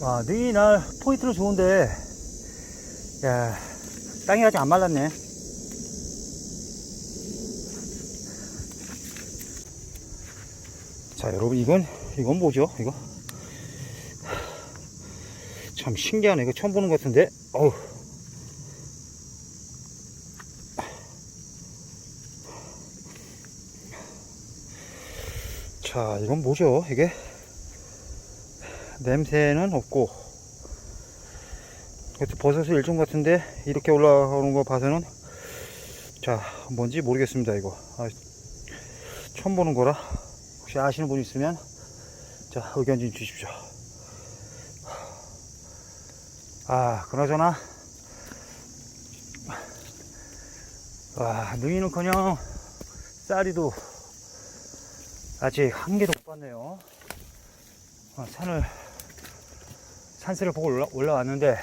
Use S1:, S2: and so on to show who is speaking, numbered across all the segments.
S1: 와, 능이 날 포인트는 좋은데, 야, 땅이 아직 안 말랐네. 자, 여러분, 이건, 이건 뭐죠? 이거? 참 신기하네. 이거 처음 보는 것 같은데, 어우. 자, 이건 뭐죠? 이게? 냄새는 없고, 버섯의 일종 같은데, 이렇게 올라오는 거 봐서는, 자, 뭔지 모르겠습니다, 이거. 아, 처음 보는 거라, 혹시 아시는 분 있으면, 자, 의견 좀 주십시오. 아, 그나저나, 와, 능이는 그냥, 쌀이도, 아직 한 개도 못 봤네요. 어, 산을 산세를 보고 올라, 올라왔는데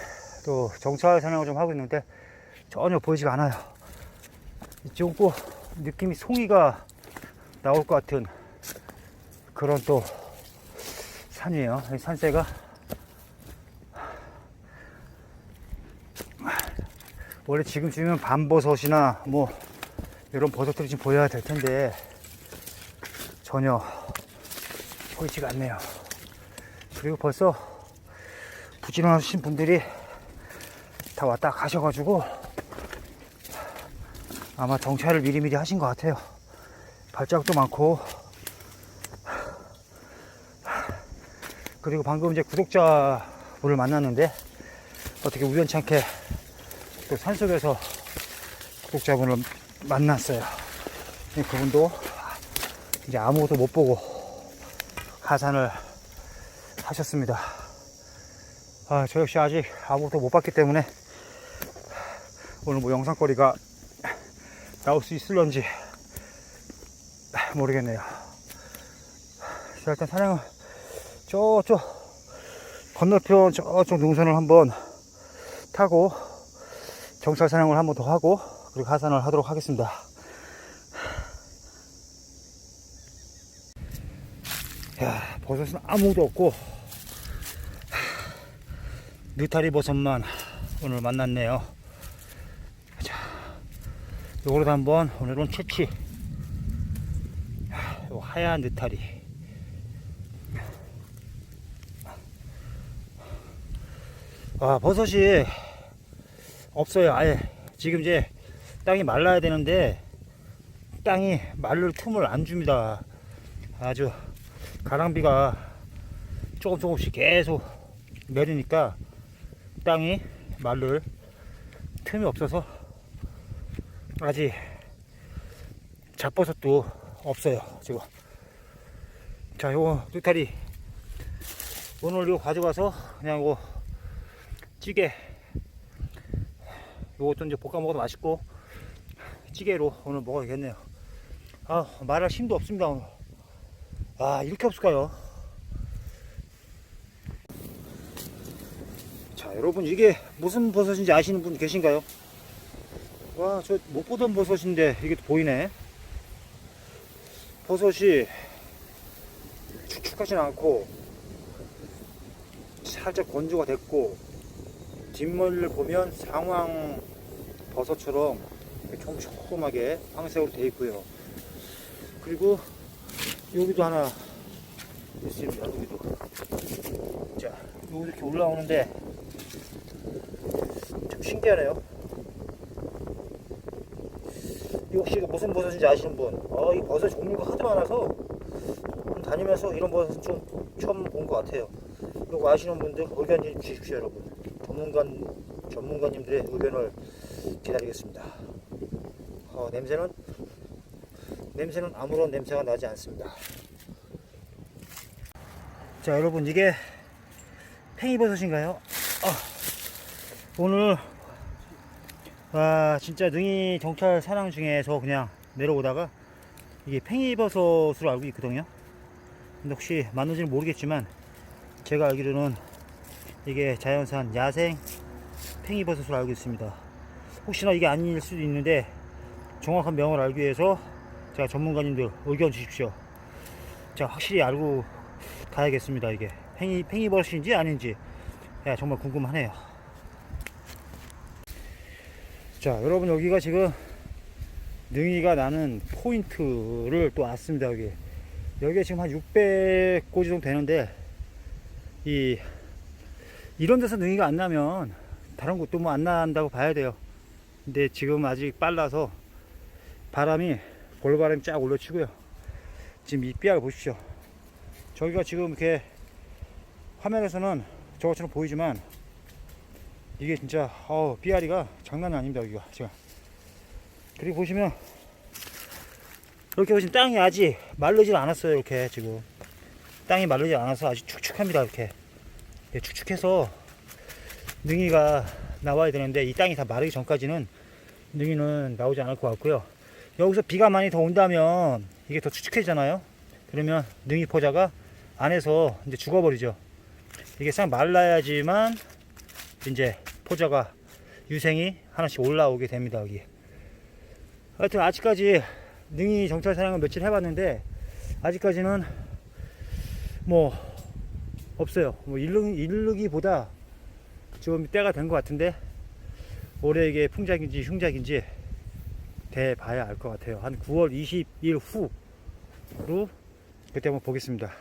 S1: 또 정찰 사냥을 좀 하고 있는데 전혀 보이지가 않아요. 이쪽은 꼭 느낌이 송이가 나올 것 같은 그런 또 산이에요. 이 산세가 원래 지금쯤이면 밤버섯이나 뭐 이런 버섯들이 좀 보여야 될 텐데 전혀 보이지가 않네요. 그리고 벌써 부지런하신 분들이 다 왔다 가셔가지고 아마 정찰을 미리미리 하신 것 같아요. 발자국도 많고 그리고 방금 이제 구독자분을 만났는데 어떻게 우연찮게 또 산속에서 구독자분을 만났어요. 그분도 이제 아무것도 못 보고 하산을 하셨습니다. 아, 저 역시 아직 아무것도 못 봤기 때문에 오늘 뭐 영상거리가 나올 수 있을런지 모르겠네요. 자, 일단 사냥은 저쪽 건너편 저쪽 능선을 한번 타고 정찰 사냥을 한번 더 하고 그리고 하산을 하도록 하겠습니다. 야, 버섯은 아무도 없고 느타리 버섯만 오늘 만났네요. 자, 요거로 한번 오늘은 채취. 요 하얀 느타리. 아, 버섯이 없어요. 아예 지금 이제 땅이 말라야 되는데 땅이 말를 틈을 안 줍니다. 아주 가랑비가 조금 조금씩 계속 내리니까 땅이 말를 틈이 없어서 아직 잡버섯도 없어요 지금. 자 요거 느타리. 오늘 이거 가져가서 그냥 이거 찌개. 요것도 이제 볶아 먹어도 맛있고 찌개로 오늘 먹어야겠네요. 아 말할 힘도 없습니다 오늘. 아 이렇게 없을까요? 자 여러분 이게 무슨 버섯인지 아시는 분 계신가요? 와 저 못 보던 버섯인데 이게 또 보이네 버섯이 축축하진 않고 살짝 건조가 됐고 뒷머리를 보면 상황 버섯처럼 촘촘하게 황색으로 되어 있고요 그리고 여기도 하나 있습니다. 여기도. 자, 여기 이렇게 올라오는데 좀 신기하네요. 이 혹시 이거 무슨 버섯인지 아시는 분? 어, 이 버섯 종류가 하도 많아서 좀 다니면서 이런 버섯은 좀 처음 본 것 같아요. 이거 아시는 분들 의견 좀 주십시오, 여러분. 전문가 전문가님들의 의견을 기다리겠습니다. 어, 냄새는 냄새는 아무런 냄새가 나지 않습니다. 자, 여러분, 이게 팽이버섯인가요? 아, 오늘, 아, 진짜 능이 정찰 사냥 중에서 그냥 내려오다가 이게 팽이버섯으로 알고 있거든요. 근데 혹시 맞는지는 모르겠지만 제가 알기로는 이게 자연산 야생 팽이버섯으로 알고 있습니다. 혹시나 이게 아닐 수도 있는데 정확한 명을 알기 위해서 자 전문가님들 의견 주십시오. 자 확실히 알고 가야겠습니다 이게 팽이 팽이버섯인지 아닌지 야, 정말 궁금하네요. 자, 여러분 여기가 지금 능이가 나는 포인트를 또 왔습니다, 여기. 여기가 지금 한 600고지 정도 되는데, 이, 이런 데서 능이가 안 나면 다른 곳도 뭐 안 난다고 봐야 돼요. 근데 지금 아직 빨라서 바람이, 볼바람이 쫙 올려치고요. 지금 이 삐알 보십시오. 저기가 지금 이렇게 화면에서는 저것처럼 보이지만 이게 진짜 어우 삐아리가 장난이 아닙니다 여기가 지금. 그리고 보시면 이렇게 보시면 땅이 아직 마르질 않았어요 이렇게 지금. 땅이 마르지 않아서 아직 축축합니다 이렇게. 예, 축축해서 능이가 나와야 되는데 이 땅이 다 마르기 전까지는 능이는 나오지 않을 것 같고요. 여기서 비가 많이 더 온다면 이게 더 축축해지잖아요. 그러면 능이 포자가 안에서 이제 죽어버리죠. 이게 싹 말라야지만 이제 포자가 유생이 하나씩 올라오게 됩니다 여기. 하여튼 아직까지 능이 정찰 사냥을 며칠 해봤는데 아직까지는 뭐 없어요. 뭐 일르기, 일르기보다 지금 때가 된 것 같은데 올해 이게 풍작인지 흉작인지 돼 봐야 알 것 같아요. 한 9월 20일 후로 그때 한번 보겠습니다